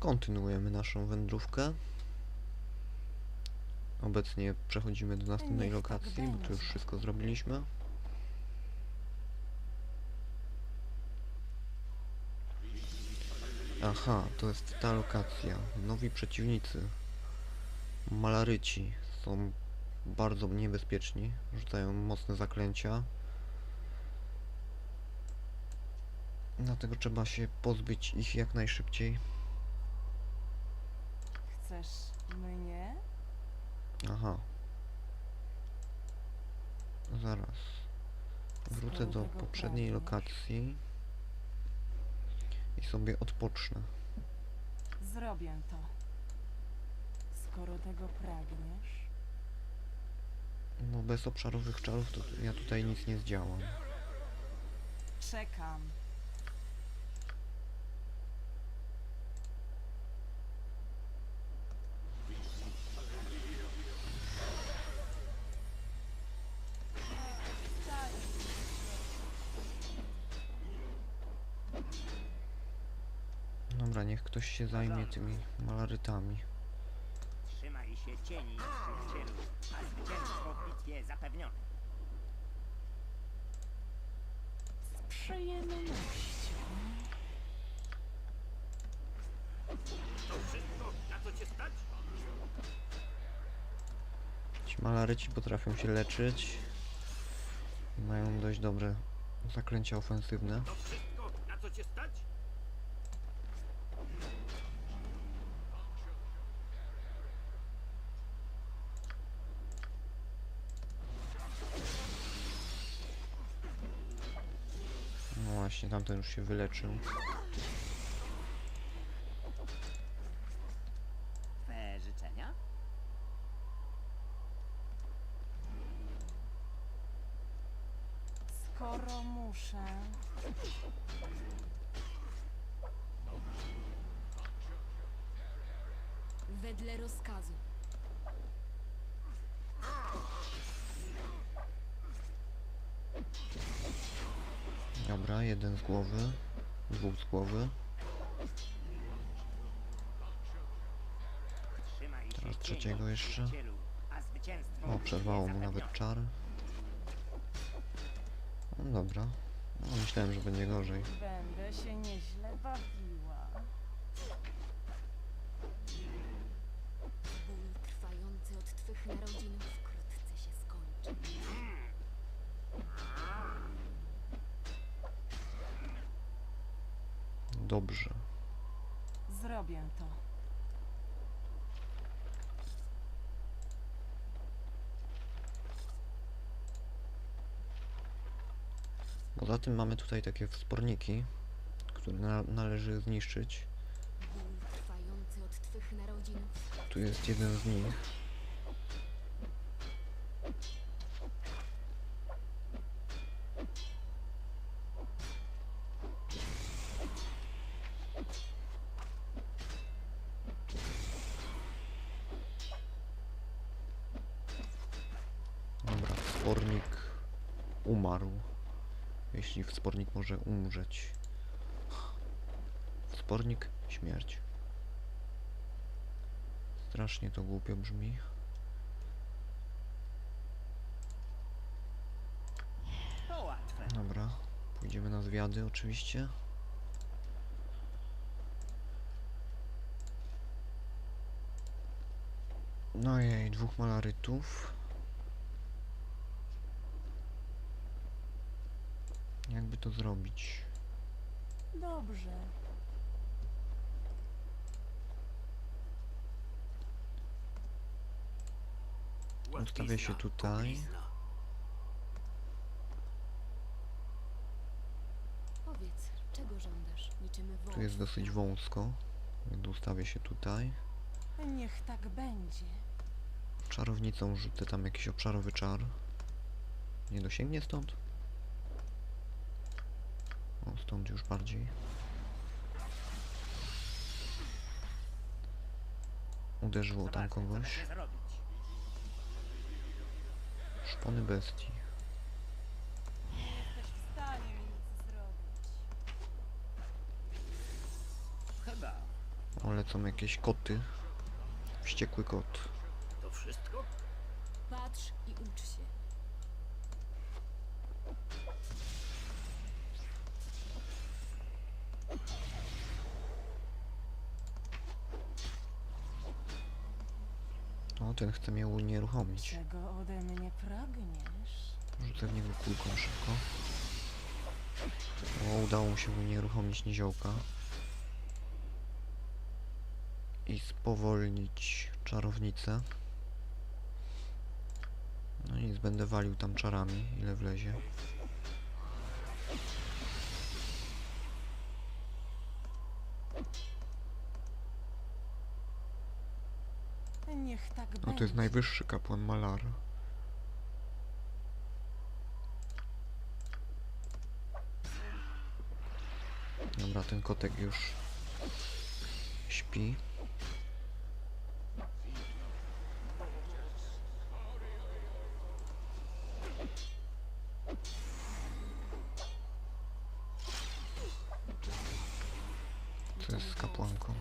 Kontynuujemy naszą wędrówkę. Obecnie przechodzimy do następnej Niech tak lokacji, bo tu już wszystko zrobiliśmy. Aha, to jest ta lokacja. Nowi przeciwnicy. Malaryci są bardzo niebezpieczni. Rzucają mocne zaklęcia. Dlatego trzeba się pozbyć ich jak najszybciej. Chcesz mnie? Aha. Zaraz. Wrócę do tego poprzedniej lokacji i sobie odpocznę. Zrobię to. Skoro tego pragniesz, No bez obszarowych czarów to ja tutaj nic nie zdziałam. czekam. Dobra, niech ktoś się zajmie tymi malarytami. Trzymaj się cieni, a zwycięstwo w bitwie zapewnione. Z przyjemnością. Ci malaryci potrafią się leczyć. Mają dość dobre zaklęcia ofensywne. To wszystko, na co cię stać? No właśnie, tamten już się wyleczył. Twe życzenia? Skoro muszę, Wedle rozkazu. Dobra, jeden z głowy, dwóch z głowy. Teraz trzeciego jeszcze. O, przerwało mu nawet czar. No dobra. No, myślałem, że będzie gorzej. będę się nieźle bawiła. Ból trwający od twych narodzin wkrótce się skończy. Dobrze. Zrobię to. Poza tym mamy tutaj takie wsporniki, które na należy zniszczyć. Ból trwający od twych narodzin Tu jest jeden z nich. Dobra, wspornik umarł. Jeśli wspornik może umrzeć. Wspornik, śmierć. Strasznie to głupio brzmi. Dobra, pójdziemy na zwiady oczywiście. No jej, dwóch malarytów. Jakby to zrobić? Dobrze. Ustawię się tutaj. Powiedz, czego żądasz? Tu jest dosyć wąsko, więc ustawię się tutaj. Niech tak będzie. Czarownicą rzucę tam jakiś obszarowy czar. Nie dosięgnie stąd? Stąd już bardziej. Uderzyło tam kogoś. Szpony bestii. Nie jesteś w stanie mi nic zrobić. Chyba. O O, lecą jakieś koty. Wściekły kot. To wszystko? Patrz i ucz się. Ten chce mnie unieruchomić. Czego ode mnie pragniesz? Rzucę w niego kulką szybko. O, udało mu się unieruchomić niziołka. I spowolnić czarownicę. No nic, będę walił tam czarami, ile wlezie. Niech tak No będzie. to jest najwyższy kapłan Malara. Dobra, ten kotek już śpi. Co jest z kapłanką?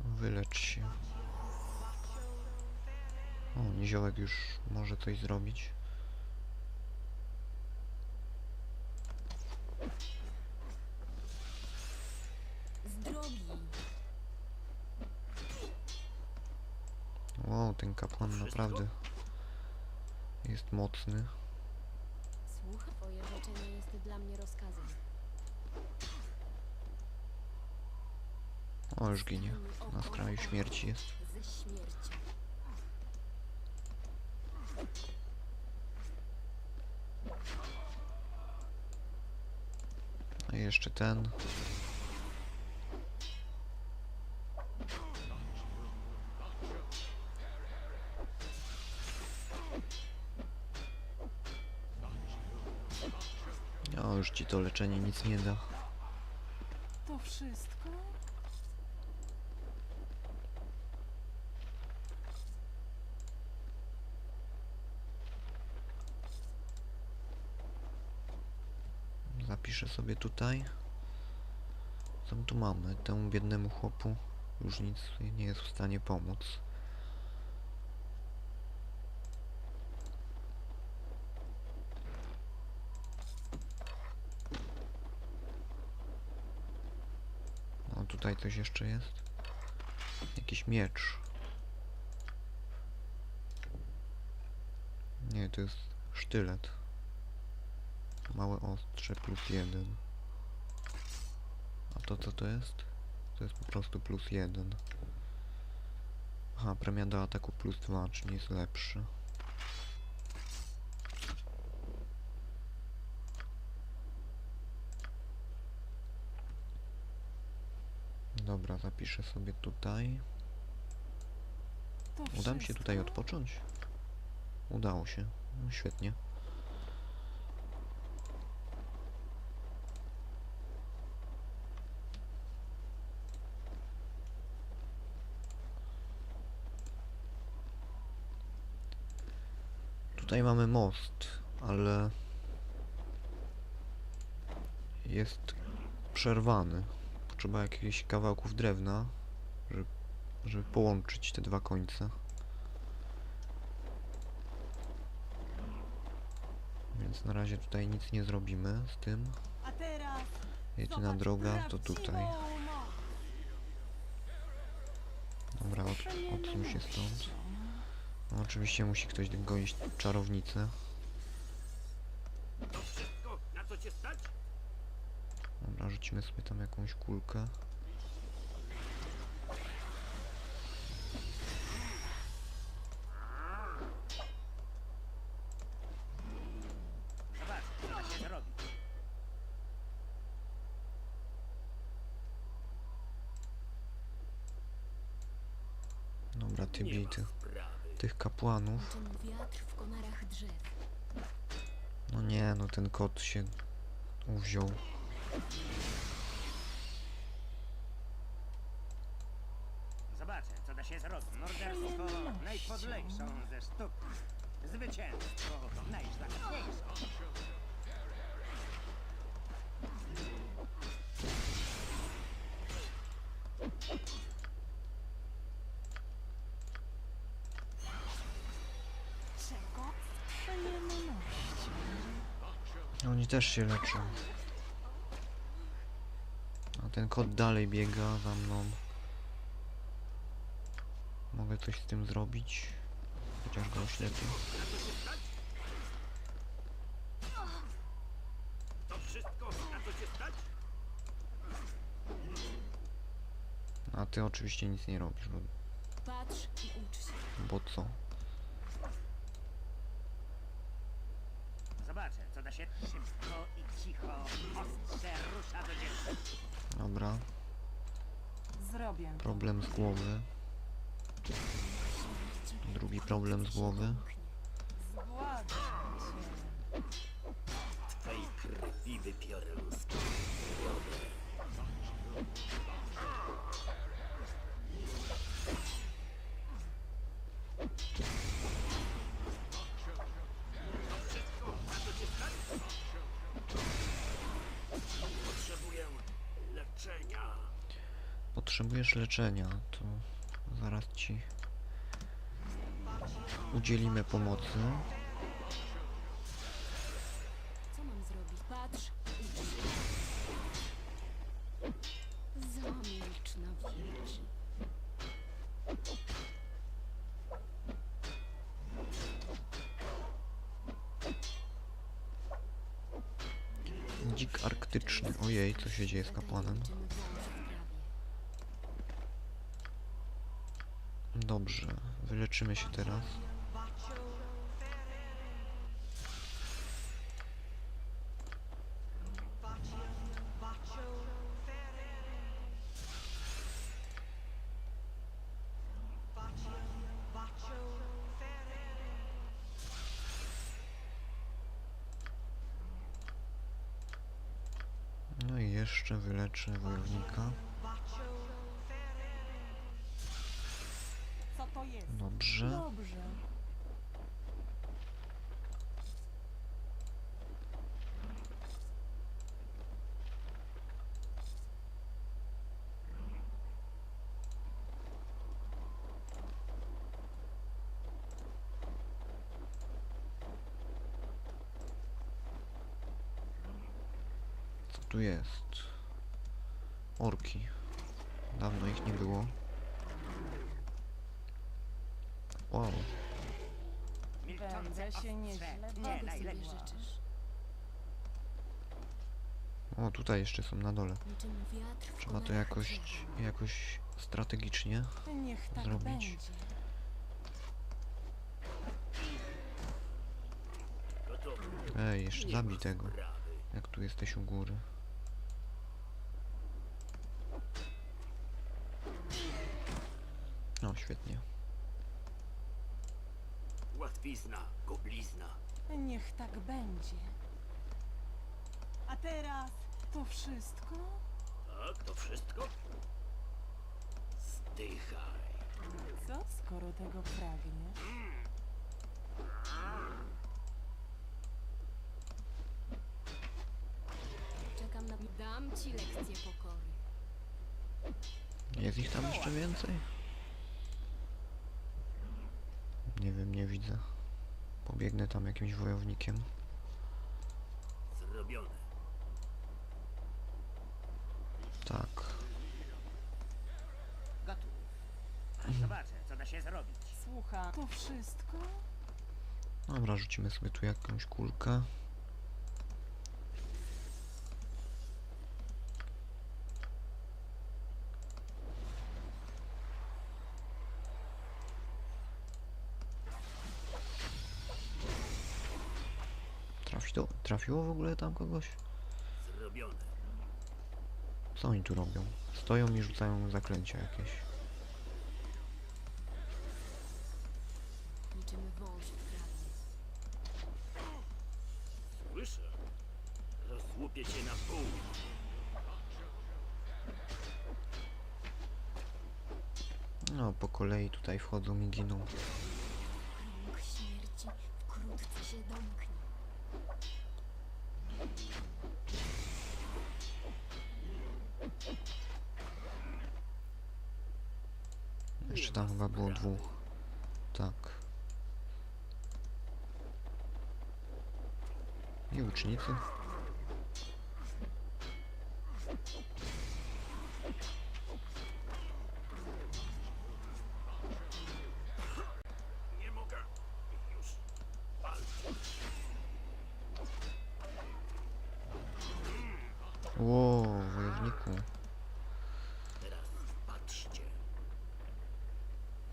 Wylecz się. O, niziołek już może coś zrobić. Wow, ten kapłan naprawdę jest mocny. Słuchaj, twoje życzenie jest dla mnie rozkazem. O, już ginie. Na skraju śmierci jest. Ze śmiercią. A jeszcze ten. O, już ci to leczenie nic nie da. To wszystko? Zapiszę sobie tutaj. Co tu mamy? Temu biednemu chłopu już nic nie jest w stanie pomóc. O, tutaj coś jeszcze jest. Jakiś miecz. Nie, to jest sztylet. Małe ostrze plus jeden. A to co to jest? To jest po prostu plus jeden. Aha, premia do ataku plus dwa, czyli jest lepszy. Dobra, zapiszę sobie tutaj. Uda mi się tutaj odpocząć? Udało się. No, świetnie. Tutaj mamy most, ale jest przerwany. Potrzeba jakichś kawałków drewna, żeby, żeby połączyć te dwa końce. Więc na razie tutaj nic nie zrobimy z tym. Jedyna droga to tutaj. Dobra, od, odsuń się stąd. No, oczywiście musi ktoś gonić czarownicę. To wszystko, na co cię stać? Dobra, rzucimy sobie tam jakąś kulkę. Dobra, ty bij ma tych, kapłanów. Czym wiatr w konarach drzew. No nie, no ten kot się uwziął. Zobaczę, co da się zrobić. Morderstwo najpodlejszą ze sztuk. Zwycięstwo Oni też się leczą. A ten kot dalej biega za mną. Mogę coś z tym zrobić. Chociaż go oślepię. To wszystko, na co cię stać? A ty oczywiście nic nie robisz, bo, Patrz i ucz się. bo co? Zobaczę, co da się szybko i cicho. Ostrze rusza do dzieła. Dobra, Zrobię problem z głowy. Drugi problem z głowy. Zbłagam cię. Twej krwi wypiorę Potrzebuję Potrzebujesz leczenia, to zaraz ci udzielimy pomocy. Co mam zrobić? Patrz. Zamilcz na wieży. Dzik arktyczny. Ojej, co się dzieje z kapłanem? Niczym wąż w trawie. Dobrze, wyleczymy się teraz. No i jeszcze wyleczę wojownika. Dobrze. Dobrze. Co tu jest? Orki. Dawno ich nie było. Wow. Będę się nieźle. Nie najlepiej. życzysz? O, tutaj jeszcze są na dole. Niczym wiatr w Trzeba to jakoś, jakoś strategicznie. Niech tak Zrobić. będzie. Ej, jeszcze zabij tego, jak tu jesteś u góry. No, świetnie. Łatwizna, goblizna. Niech tak będzie. A teraz to wszystko? Tak, to wszystko? Zdychaj. Co, skoro tego pragniesz? Czekam na... Dam ci lekcję pokory. Jest ich tam jeszcze więcej? Nie wiem, nie widzę. Pobiegnę tam jakimś wojownikiem. Zrobione. Tak. Gotów. Zobaczę, co da się zrobić. Słucham. To wszystko? Dobra, rzucimy sobie tu jakąś kulkę. Trafi to, trafiło w ogóle tam kogoś? Zrobione. Co oni tu robią? Stoją i rzucają zaklęcia jakieś. Słyszę. Rozłupię cię na pół. No, po kolei tutaj wchodzą i giną. Krąg śmierci wkrótce się domknie. Jeszcze tam chyba było dwóch. Tak. I łucznicy. Ło, wojowniku. Teraz patrzcie.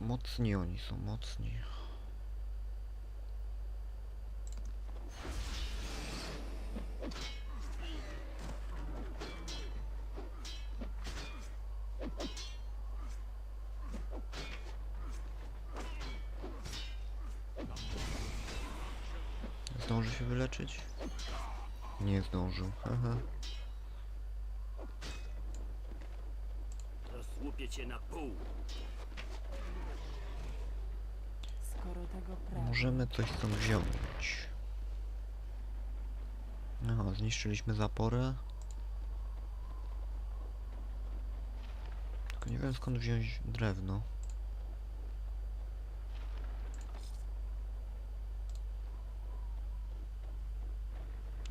Mocni oni są, mocni. Zdąży się wyleczyć? Nie zdążył. Aha. Rozłupię cię na pół. Skoro tego. Możemy coś tam wziąć. Aha, zniszczyliśmy zaporę. Tylko nie wiem skąd wziąć drewno.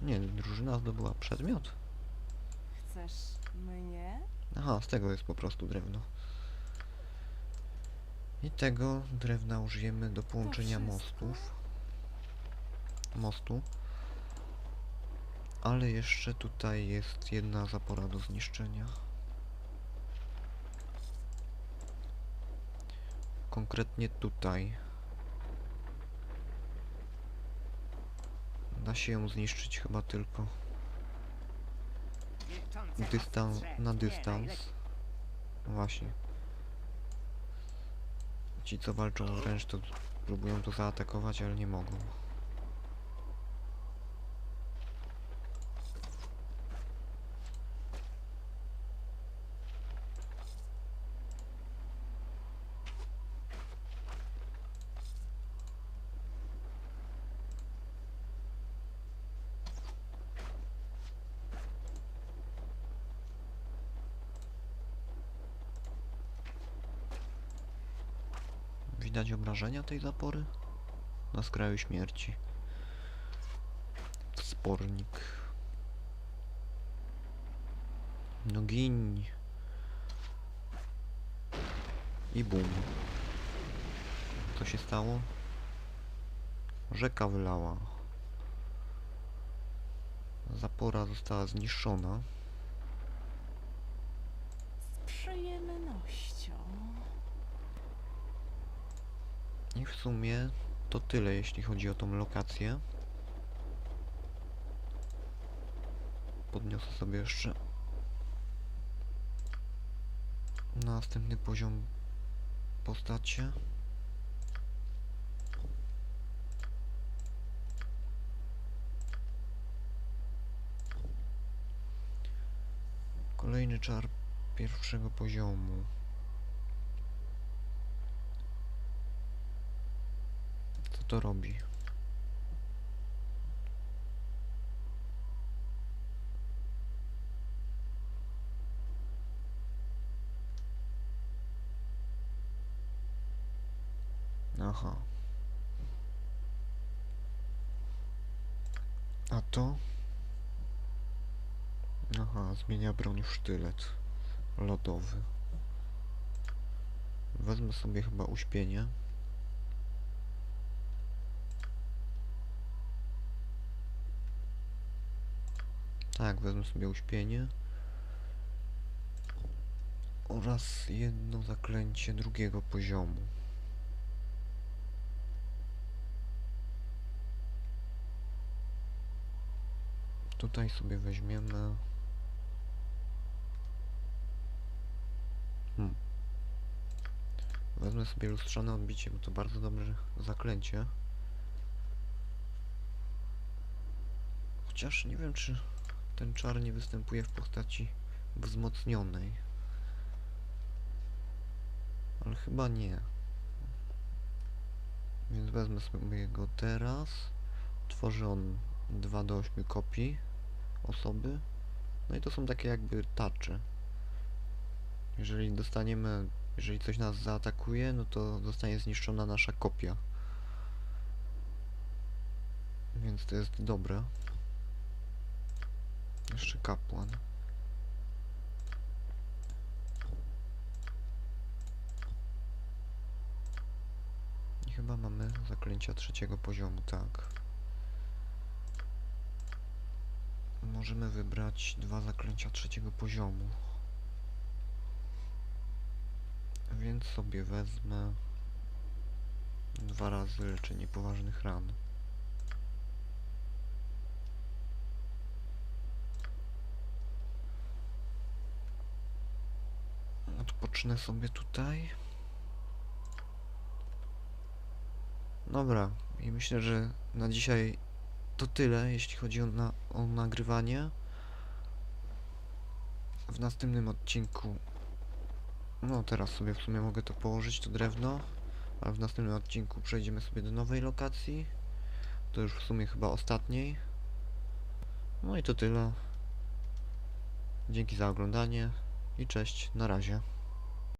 Nie, drużyna zdobyła przedmiot. Chcesz mnie? Aha, z tego jest po prostu drewno. I tego drewna użyjemy do połączenia mostów. Mostu. Ale jeszcze tutaj jest jedna zapora do zniszczenia. Konkretnie tutaj. Da się ją zniszczyć chyba tylko dystans, na dystans. Właśnie. Ci co walczą wręcz to próbują to zaatakować, ale nie mogą. Widać obrażenia tej zapory? Na skraju śmierci. Spornik. No. I bum. Co się stało? Rzeka wylała. Zapora została zniszczona. Z przyjemnością. I w sumie to tyle, jeśli chodzi o tą lokację. Podniosę sobie jeszcze następny poziom postacie. Kolejny czar pierwszego poziomu. To robi? Aha. A to? Aha, zmienia broń w sztylet lodowy. Wezmę sobie chyba uśpienie. Tak, wezmę sobie uśpienie. Oraz jedno zaklęcie drugiego poziomu. Tutaj sobie weźmiemy. Hmm. Wezmę sobie lustrzane odbicie, bo to bardzo dobre zaklęcie. Chociaż nie wiem, czy ten czar nie występuje w postaci wzmocnionej. Ale chyba nie. Więc wezmę sobie go teraz. Tworzy on 2 do 8 kopii osoby. No i to są takie jakby tacze. Jeżeli dostaniemy, jeżeli coś nas zaatakuje, no to zostanie zniszczona nasza kopia. Więc to jest dobre. Jeszcze kapłan. I chyba mamy zaklęcia trzeciego poziomu, tak. Może możemy wybrać dwa zaklęcia trzeciego poziomu. Więc sobie wezmę dwa razy leczenie poważnych ran. Odpocznę sobie tutaj. Dobra, i myślę, że na dzisiaj to tyle, jeśli chodzi o, na, o nagrywanie. W następnym odcinku. No, teraz sobie w sumie mogę to położyć, to drewno. Ale w następnym odcinku przejdziemy sobie do nowej lokacji. To już w sumie chyba ostatniej. No i to tyle. Dzięki za oglądanie i cześć, na razie.